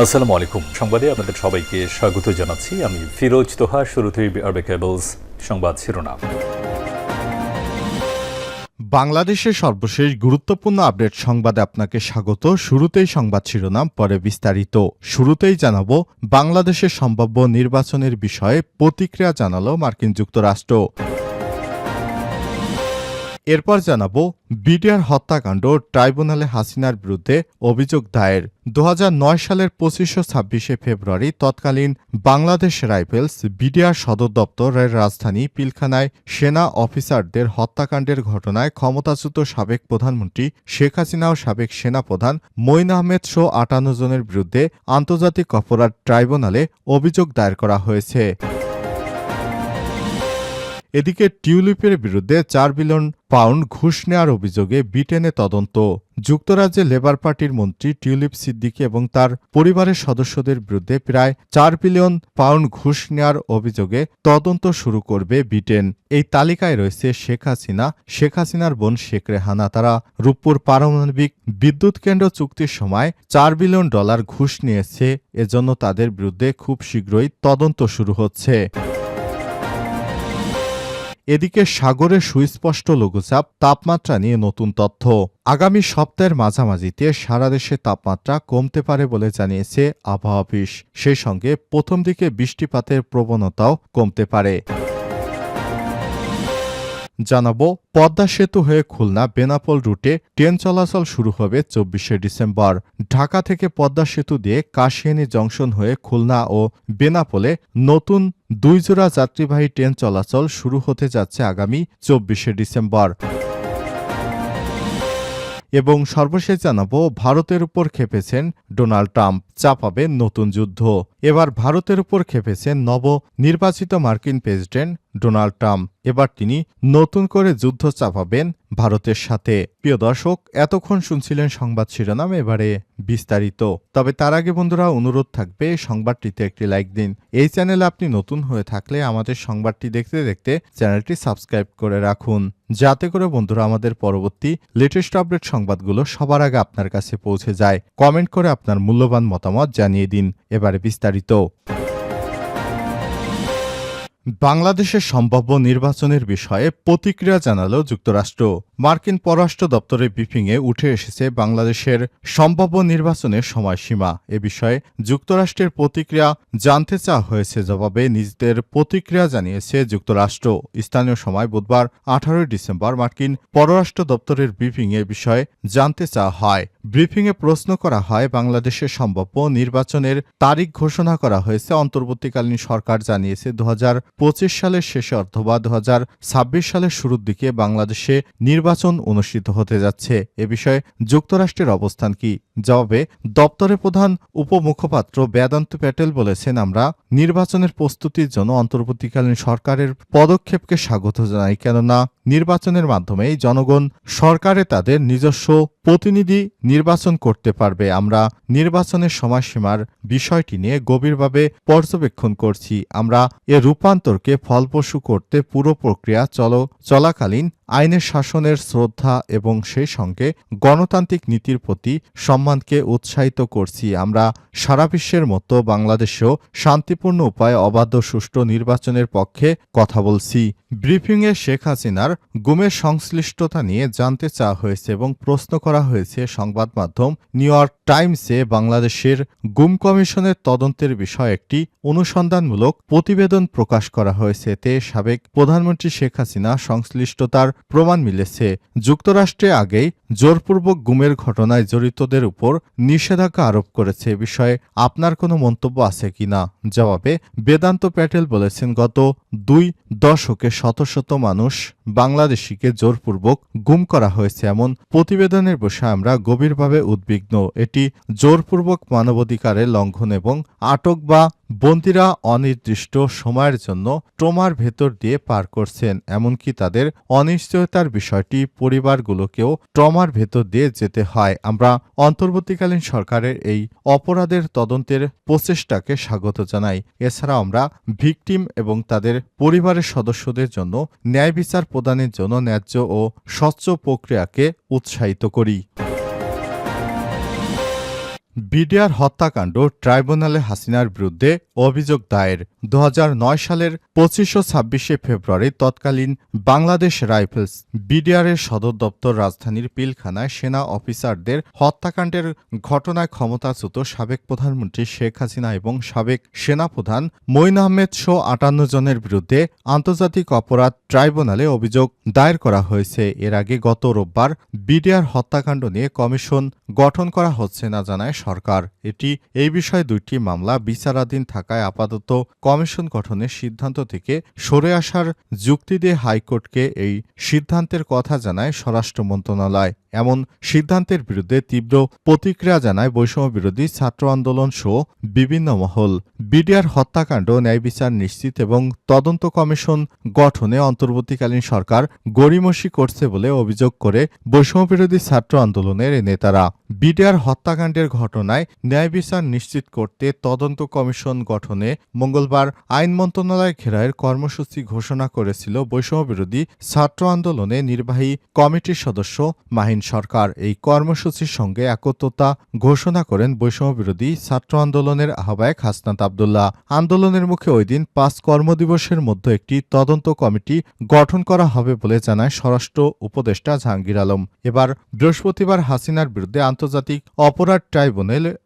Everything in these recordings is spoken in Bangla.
আসসালামু আলাইকুম। সংবাদে আপনাদের সবাইকে স্বাগত জানাচ্ছি। আমি ফিরোজ তোহা, শুরুতেই আরবে কেবলস সংবাদ শিরোনাম। বাংলাদেশের সর্বশেষ গুরুত্বপূর্ণ আপডেট সংবাদে আপনাকে স্বাগত। শুরুতেই সংবাদ শিরোনাম, পরে বিস্তারিত। শুরুতেই জানাব বাংলাদেশের সম্ভাব্য নির্বাচনের বিষয়ে প্রতিক্রিয়া জানালো মার্কিন যুক্তরাষ্ট্র। এরপর জানাব বিডিআর হত্যাকাণ্ড ট্রাইব্যুনালে হাসিনার বিরুদ্ধে অভিযোগ দায়ের। দুহাজার নয় সালের পঁচিশ ছাব্বিশে ফেব্রুয়ারি তৎকালীন বাংলাদেশ রাইফেলস বিডিআর সদর দপ্তরের রাজধানী পিলখানায় সেনা অফিসারদের হত্যাকাণ্ডের ঘটনায় ক্ষমতাচ্যুত সাবেক প্রধানমন্ত্রী শেখ হাসিনা ও সাবেক সেনাপ্রধান মঈন আহমেদ সহ আটান্ন জনের বিরুদ্ধে আন্তর্জাতিক অপরাধ ট্রাইব্যুনালে অভিযোগ দায়ের করা হয়েছে। এদিকে টিউলিপের বিরুদ্ধে চার বিলিয়ন পাউন্ড ঘুষ নেওয়ার অভিযোগে ব্রিটেনে তদন্ত। যুক্তরাজ্যে লেবার পার্টির মন্ত্রী টিউলিপ সিদ্দিকি এবং তার পরিবারের সদস্যদের বিরুদ্ধে প্রায় চার বিলিয়ন পাউন্ড ঘুষ নেওয়ার অভিযোগে তদন্ত শুরু করবে ব্রিটেন। এই তালিকায় রয়েছে শেখ হাসিনা, শেখ হাসিনার বোন শেখ রেহানা, তারা রূপপুর পারমাণবিক বিদ্যুৎ কেন্দ্র চুক্তির সময় চার বিলিয়ন ডলার ঘুষ নিয়েছে। এজন্য তাদের বিরুদ্ধে খুব শীঘ্রই তদন্ত শুরু হচ্ছে। এদিকে সাগরে সুস্পষ্ট লঘুচাপ, তাপমাত্রা নিয়ে নতুন তথ্য। আগামী সপ্তাহের মাঝামাঝিতে সারা দেশে তাপমাত্রা কমতে পারে বলে জানিয়েছে আবহাওয়া অফিস। সেই সঙ্গে প্রথম দিকে বৃষ্টিপাতের প্রবণতাও কমতে পারে। জানাব, পদ্মা সেতু হয়ে খুলনা বেনাপোল রুটে ট্রেন চলাচল শুরু হবে চব্বিশে ডিসেম্বর। ঢাকা থেকে পদ্মা সেতু দিয়ে কাশিয়ানী জংশন হয়ে খুলনা ও বেনাপোলে নতুন দুই জোড়া যাত্রীবাহী ট্রেন চলাচল শুরু হতে যাচ্ছে আগামী চব্বিশে ডিসেম্বর। এবং সর্বশেষ জানাব, ভারতের উপর খেপেছেন ডোনাল্ড ট্রাম্প চাপাবেন নতুন যুদ্ধ। এবার ভারতের উপর খেপেছেন নব নির্বাচিত মার্কিন প্রেসিডেন্ট ডোনাল্ড ট্রাম্প। এবার তিনি নতুন করে যুদ্ধ চাপাবেন ভারতের সাথে। প্রিয় দর্শক, এতক্ষণ শুনছিলেন সংবাদ শিরোনাম, এবারে বিস্তারিত। তবে তার আগে বন্ধুরা, অনুরোধ থাকবে, সংবাদটিতে একটি লাইক দিন। এই চ্যানেলে আপনি নতুন হয়ে থাকলে আমাদের সংবাদটি দেখতে দেখতে চ্যানেলটি সাবস্ক্রাইব করে রাখুন। যাতে করে বন্ধুরা, আমাদের পরবর্তী লেটেস্ট আপডেট সংবাদগুলো সবার আগে আপনার কাছে পৌঁছে যায়। কমেন্ট করে আপনার মূল্যবান মতামত জানিয়ে দিন। এবারে বিস্তারিত। বাংলাদেশের সম্ভাব্য নির্বাচনের বিষয়ে প্রতিক্রিয়া জানালো যুক্তরাষ্ট্র। মার্কিন পররাষ্ট্র দপ্তরের ব্রিফিংয়ে উঠে এসেছে বাংলাদেশের সম্ভাব্য নির্বাচনের সময়সীমা। এ বিষয়ে যুক্তরাষ্ট্রের প্রতিক্রিয়া জানতে চাওয়া হয়েছে জবাবে নিজেদের প্রতিক্রিয়া জানিয়েছে যুক্তরাষ্ট্র। স্থানীয় সময় বুধবার আঠারোই ডিসেম্বর মার্কিন পররাষ্ট্র দপ্তরের ব্রিফিংয়ে বিষয়ে জানতে চাওয়া হয়। ব্রিফিংয়ে প্রশ্ন করা হয় বাংলাদেশের সম্ভাব্য নির্বাচনের তারিখ ঘোষণা করা হয়েছে। অন্তর্বর্তীকালীন সরকার জানিয়েছে দু সালের শেষে অথবা দু হাজার ছাব্বিশ সালের শুরুর দিকে বাংলাদেশে নির্বাচন অনুষ্ঠিত হতে যাচ্ছে। এ বিষয়ে যুক্তরাষ্ট্রের অবস্থান কি? জবাবে, দপ্তরের প্রধান উপমুখপাত্র বেদান্ত প্যাটেল বলেছেন, আমরা নির্বাচনের প্রস্তুতির জন্য অন্তর্বর্তীকালীন সরকারের পদক্ষেপকে স্বাগত জানাই, কেননা নির্বাচনের মাধ্যমেই জনগণ সরকারে তাদের নিজস্ব প্রতিনিধি নির্বাচন করতে পারবে। আমরা নির্বাচনের সময়সীমার বিষয়টি নিয়ে গভীরভাবে পর্যবেক্ষণ করছি। আমরা এ রূপান্তরকে ফলপ্রসূ করতে পুরো প্রক্রিয়া চল, চলাকালীন আইনের শাসনের শ্রদ্ধা এবং সেই সঙ্গে গণতান্ত্রিক নীতির প্রতি সম্মানকে উৎসাহিত করছি। আমরা সারা বিশ্বের মতো বাংলাদেশেও শান্তিপূর্ণ উপায়ে অবাধ্য সুষ্ঠু নির্বাচনের পক্ষে কথা বলছি। ব্রিফিংয়ে শেখ হাসিনার গুমের সংশ্লিষ্টতা নিয়ে জানতে চাওয়া হয়েছে এবং প্রশ্ন করা হয়েছে সংবাদ মাধ্যম নিউ ইয়র্ক টাইমসে বাংলাদেশের গুম কমিশনের তদন্তের বিষয়ে একটি অনুসন্ধানমূলক প্রতিবেদন প্রকাশ করা হয়েছে। এতে সাবেক প্রধানমন্ত্রী শেখ হাসিনা সংশ্লিষ্টতার প্রমাণ মিলেছে। যুক্তরাষ্ট্রে আগেই জোরপূর্বক গুমের ঘটনায় জড়িতদের উপর নিষেধাজ্ঞা আরোপ করেছে। বিষয়ে আপনার কোনো মন্তব্য আছে কিনা জবাবে বেদান্ত প্যাটেল বলেছেন, গত দুই দশকে শত শত মানুষ বাংলাদেশিকে জোরপূর্বক গুম করা হয়েছে। এমন প্রতিবেদনের বসে আমরা গভীরভাবে উদ্বিগ্ন। এটি জোরপূর্বক মানবাধিকারের লঙ্ঘন এবং আটক বা বন্দীরা অনির্দিষ্ট সময়ের জন্য ট্রমার ভেতর দিয়ে পার করছেন, এমনকি তাদের অনিশ্চয়তার বিষয়টি পরিবারগুলোকেও ট্রমার ভেতর দিয়ে যেতে হয়। আমরা অন্তর্বর্তীকালীন সরকারের এই অপরাধের তদন্তের প্রচেষ্টাকে স্বাগত জানাই। এছাড়া আমরা ভিকটিম এবং তাদের পরিবারের সদস্যদের জন্য ন্যায় বিচার প্রদানের জন্য ন্যায্য ও স্বচ্ছ প্রক্রিয়াকে উৎসাহিত করি। বিডিআর হত্যাকাণ্ড ট্রাইব্যুনালে হাসিনার বিরুদ্ধে অভিযোগ দায়ের দু হাজার নয় সালের পঁচিশ ও ছাব্বিশে ফেব্রুয়ারি তৎকালীন বাংলাদেশ রাইফেলস বিডিআরের সদর দপ্তর রাজধানীর পিলখানায় সেনা অফিসারদের হত্যাকাণ্ডের ঘটনায় ক্ষমতাচ্যুত সাবেক প্রধানমন্ত্রী শেখ হাসিনা এবং সাবেক সেনাপ্রধান মঈন আহমেদ সহ আটান্ন জনের বিরুদ্ধে আন্তর্জাতিক অপরাধ ট্রাইব্যুনালে অভিযোগ দায়ের করা হয়েছে। এর আগে গত রোববার বিডিআর হত্যাকাণ্ড নিয়ে কমিশন গঠন করা হচ্ছে না জানায় সরকার। এটি, এই বিষয়ে দুইটি মামলা বিচারাধীন থাকায় আপাতত কমিশন গঠনের সিদ্ধান্ত থেকে সরে আসার যুক্তি দিয়ে হাইকোর্টকে এই সিদ্ধান্তের কথা জানায় স্বরাষ্ট্র মন্ত্রণালয়। এমন সিদ্ধান্তের বিরুদ্ধে তীব্র প্রতিক্রিয়া জানায় বৈষম্য বিরোধী ছাত্র আন্দোলন সহ বিভিন্ন মহল। বিডিআর হত্যাকাণ্ড, ন্যায় বিচার নিশ্চিত এবং তদন্ত কমিশন গঠনে অন্তর্বর্তীকালীন সরকার গড়িমসি করছে বলে অভিযোগ করে বৈষম্য বিরোধী ছাত্র আন্দোলনের নেতারা। বিডিআর হত্যাকাণ্ডের ঘটনায় ন্যায় বিচার নিশ্চিত করতে তদন্ত কমিশন গঠনে মঙ্গলবার আইন মন্ত্রণালয় ঘেরায়ের কর্মসূচি ঘোষণা করেছিল বৈষম্য বিরোধী ছাত্র আন্দোলনে নির্বাহী কমিটির সদস্য মাহিন সরকার। এই কর্মসূচির সঙ্গে একত্রতা ঘোষণা করেন বৈষম্য বিরোধী ছাত্র আন্দোলনের আহ্বায়ক হাসনাত আবদুল্লাহ। আন্দোলনের মুখে ওই দিন পাঁচ কর্মদিবসের মধ্যে একটি তদন্ত কমিটি গঠন করা হবে বলে জানায় স্বরাষ্ট্র উপদেষ্টা জাহাঙ্গীর আলম। এবার বৃহস্পতিবার হাসিনার বিরুদ্ধে আন্তর্জাতিক অপরাধ ট্রাইব্যুনালে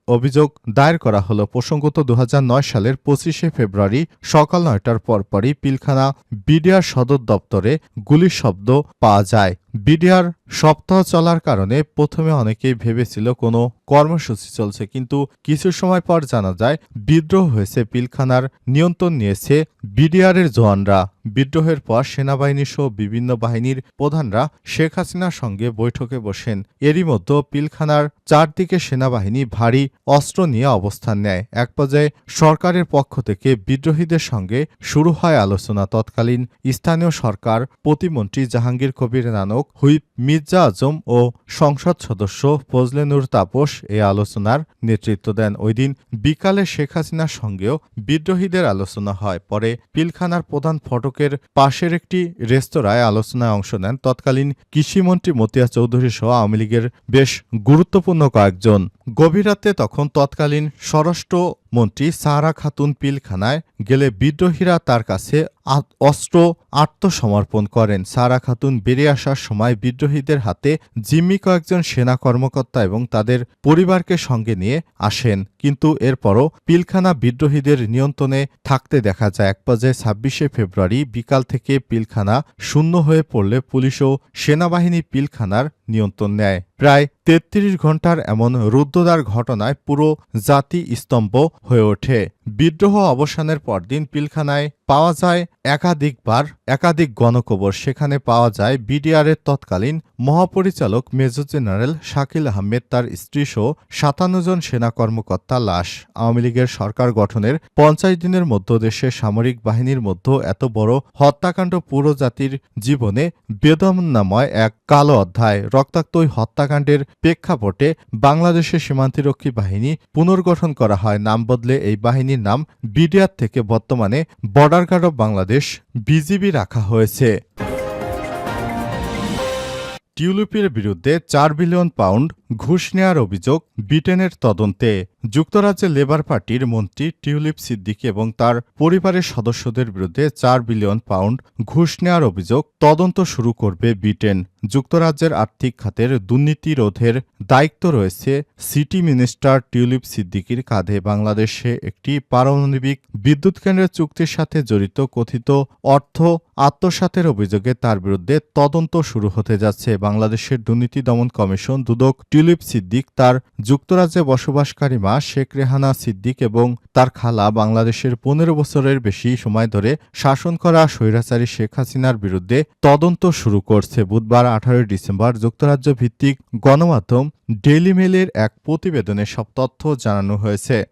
অভিযোগ দায়ের করা হল। প্রসঙ্গত দু হাজার নয় সালের পঁচিশে ফেব্রুয়ারি সকাল নয়টার পরপরই পিলখানা বিডিআর সদর দপ্তরে গুলির শব্দ পাওয়া যায়। বিডিআর সপ্তাহ চলার কারণে প্রথমে অনেকেই ভেবেছিল কোনো কর্মসূচি চলছে, কিন্তু কিছু সময় পর জানা যায় বিদ্রোহ হয়েছে পিলখানার নিয়ন্ত্রণ নিয়েছে বিডিআরের জওয়ানরা। বিদ্রোহের পর সেনাবাহিনী সহ বিভিন্ন বাহিনীর প্রধানরা শেখ হাসিনার সঙ্গে বৈঠকে বসেন। এরই মধ্যে পিলখানার চারদিকে সেনাবাহিনী ভারী অস্ত্র নিয়ে অবস্থান নেয়। এক পর্যায়ে সরকারের পক্ষ থেকে বিদ্রোহীদের সঙ্গে শুরু হয় আলোচনা। তৎকালীন স্থানীয় সরকার প্রতিমন্ত্রী জাহাঙ্গীর কবির নানক হুইপ মির্জা আজম ও সংসদ সদস্য ফজলেনুর তাপস এই আলোচনার নেতৃত্ব দেন। ওই দিন বিকালে শেখ হাসিনার সঙ্গেও বিদ্রোহীদের আলোচনা হয়। পরে পিলখানার প্রধান ফটকের পাশের একটি রেস্তোরাঁয় আলোচনায় অংশ নেন। তৎকালীন কৃষিমন্ত্রী মতিয়া চৌধুরী সহ আওয়ামী লীগের বেশ গুরুত্বপূর্ণ কয়েকজন। গভীর রাতে তখন তৎকালীন স্বরাষ্ট্র মন্ত্রী সাহারা খাতুন পিলখানায় গেলে বিদ্রোহীরা তার কাছে অস্ত্র আত্মসমর্পণ করেন। সারা খাতুন বেরিয়ে আসার সময় বিদ্রোহীদের হাতে জিম্মি কয়েকজন সেনা কর্মকর্তা এবং তাদের পরিবারকে সঙ্গে নিয়ে আসেন। কিন্তু এরপরও পিলখানা বিদ্রোহীদের নিয়ন্ত্রণে থাকতে দেখা যায়, এক পর্যায়ে ছাব্বিশে ফেব্রুয়ারি বিকাল থেকে পিলখানা শূন্য হয়ে পড়লে পুলিশ ও সেনাবাহিনী পিলখানার নিয়ন্ত্রণ নেয়। প্রায় তেত্রিশ ঘণ্টার এমন রুদ্ধদ্বার ঘটনায় পুরো জাতি স্তম্ভ হয়ে ওঠে। বিদ্রোহ অবসানের পরদিন পিলখানায় পাওয়া যায় একাধিকবার একাধিক গণকবর। সেখানে পাওয়া যায় বিডিআরের তৎকালীন মহাপরিচালক মেজর জেনারেল শাকিল আহমেদ তার স্ত্রীসহ সাতান্ন জন সেনা কর্মকর্তা লাশ। আওয়ামী লীগের সরকার গঠনের পঞ্চাশ দিনের মধ্য দেশের সামরিক বাহিনীর মধ্যে এত বড় হত্যাকাণ্ড পুরো জাতির জীবনে বেদনাময় এক কালো অধ্যায়। রক্তাক্ত ওই হত্যাকাণ্ডের প্রেক্ষাপটে বাংলাদেশের সীমান্তিরক্ষী বাহিনী পুনর্গঠন করা হয়। নাম বদলে এই বাহিনীর নাম বিডিআর থেকে বর্তমানে border guard of Bangladesh BGB রাখা হয়েছে। টিউলিপের বিরুদ্ধে চার বিলিয়ন পাউন্ড ঘুষ নেওয়ার অভিযোগ ব্রিটেনের তদন্তে। যুক্তরাজ্যের লেবার পার্টির মন্ত্রী টিউলিপ সিদ্দিকি এবং তার পরিবারের সদস্যদের বিরুদ্ধে চার বিলিয়ন পাউন্ড ঘুষ নেওয়ার অভিযোগ তদন্ত শুরু করবে ব্রিটেন। যুক্তরাজ্যের আর্থিক খাতের দুর্নীতি রোধের দায়িত্ব রয়েছে সিটি মিনিস্টার টিউলিপ সিদ্দিকির কাঁধে। বাংলাদেশে একটি পারমাণবিক বিদ্যুৎ কেন্দ্রের চুক্তির সাথে জড়িত কথিত অর্থ আত্মসাতের অভিযোগে তার বিরুদ্ধে তদন্ত শুরু হতে যাচ্ছে। বাংলাদেশের দুর্নীতি দমন কমিশন দুদক টিউলিপ সিদ্দিক তার যুক্তরাজ্যে বসবাসকারী মা শেখ রেহানা সিদ্দিক এবং তার খালা বাংলাদেশের পনেরো বছরের বেশি সময় ধরে শাসন করা স্বৈরাচারী শেখ হাসিনার বিরুদ্ধে তদন্ত শুরু করছে বুধবার আঠারোই ডিসেম্বর যুক্তরাজ্য ভিত্তিক গণমাধ্যম ডেইলি মেলের এক প্রতিবেদনে সব তথ্য জানানো হয়েছে।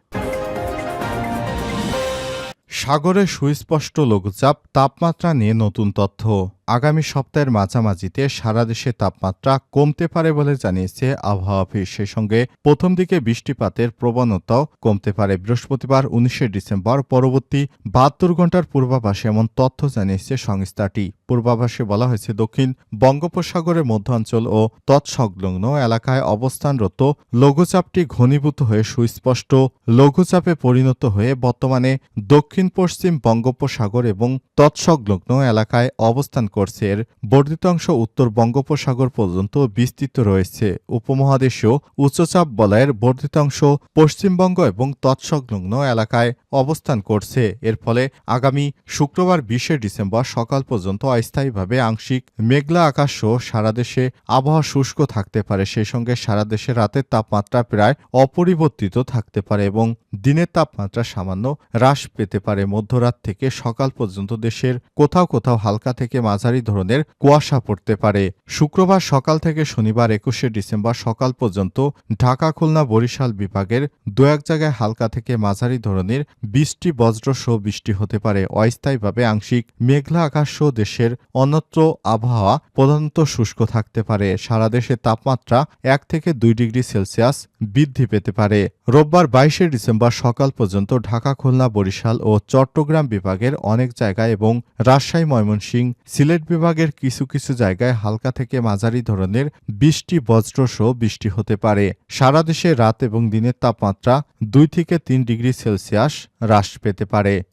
সাগরে সুস্পষ্ট লঘুচাপ তাপমাত্রা নিয়ে নতুন তথ্য। আগামী সপ্তাহের মাঝামাঝিতে সারা দেশে তাপমাত্রা কমতে পারে বলে জানিয়েছে আবহাওয়া অফিস। সেই সঙ্গে প্রথম দিকে বৃষ্টিপাতের প্রবণতাও কমতে পারে। বৃহস্পতিবার উনিশে ডিসেম্বর পরবর্তী বাহাত্তর ঘণ্টার পূর্বাভাসে এমন তথ্য জানিয়েছে সংস্থাটি। পূর্বাভাসে বলা হয়েছে, দক্ষিণ বঙ্গোপসাগরের মধ্যাঞ্চল ও তৎসংলগ্ন এলাকায় অবস্থানরত লঘুচাপটি ঘনীভূত হয়ে সুস্পষ্ট লঘুচাপে পরিণত হয়ে বর্তমানে দক্ষিণ পশ্চিম বঙ্গোপসাগর এবং তৎসংলগ্ন এলাকায় অবস্থান করছে এর বর্ধিত অংশ উত্তর বঙ্গোপসাগর পর্যন্ত বিস্তৃত রয়েছে। উপমহাদেশীয় উচ্চচাপ বলয়ের বর্ধিত অংশ পশ্চিমবঙ্গ এবং তৎসংলগ্ন এলাকায় অবস্থান করছে। এর ফলে আগামী শুক্রবার বিশে ডিসেম্বর সকাল পর্যন্ত অস্থায়ীভাবে আংশিক মেঘলা আকাশ সহ সারা দেশে আবহাওয়া শুষ্ক থাকতে পারে। সেই সঙ্গে সারা দেশে রাতের তাপমাত্রা প্রায় অপরিবর্তিত থাকতে পারে এবং দিনের তাপমাত্রা সামান্য হ্রাস পেতে পারে। মধ্যরাত থেকে সকাল পর্যন্ত দেশের কোথাও কোথাও হালকা থেকে মাঝারি ধরনের কুয়াশা পড়তে পারে। শুক্রবার সকাল থেকে শনিবার একুশে ডিসেম্বর সকাল পর্যন্ত ঢাকা, খুলনা, বরিশাল বিভাগের দু এক জায়গায় হালকা থেকে মাঝারি ধরনের বৃষ্টি, বজ্র সহ বৃষ্টি হতে পারে। অস্থায়ীভাবে আংশিক মেঘলা আকাশ সহ দেশের অন্যত্র আবহাওয়া প্রধানত শুষ্ক থাকতে পারে। সারা দেশে তাপমাত্রা এক থেকে দুই ডিগ্রি সেলসিয়াস বৃদ্ধি পেতে পারে। রোববার বাইশে ডিসেম্বর সকাল পর্যন্ত ঢাকা, খুলনা, বরিশাল ও চট্টগ্রাম বিভাগের অনেক জায়গায় এবং রাজশাহী, ময়মনসিংহ, সিলেট বিভাগের কিছু কিছু জায়গায় হালকা থেকে মাঝারি ধরনের বৃষ্টি বজ্র সহ বৃষ্টি হতে পারে। সারা দেশে রাত এবং দিনের তাপমাত্রা দুই থেকে তিন ডিগ্রি সেলসিয়াস হ্রাস পেতে পারে।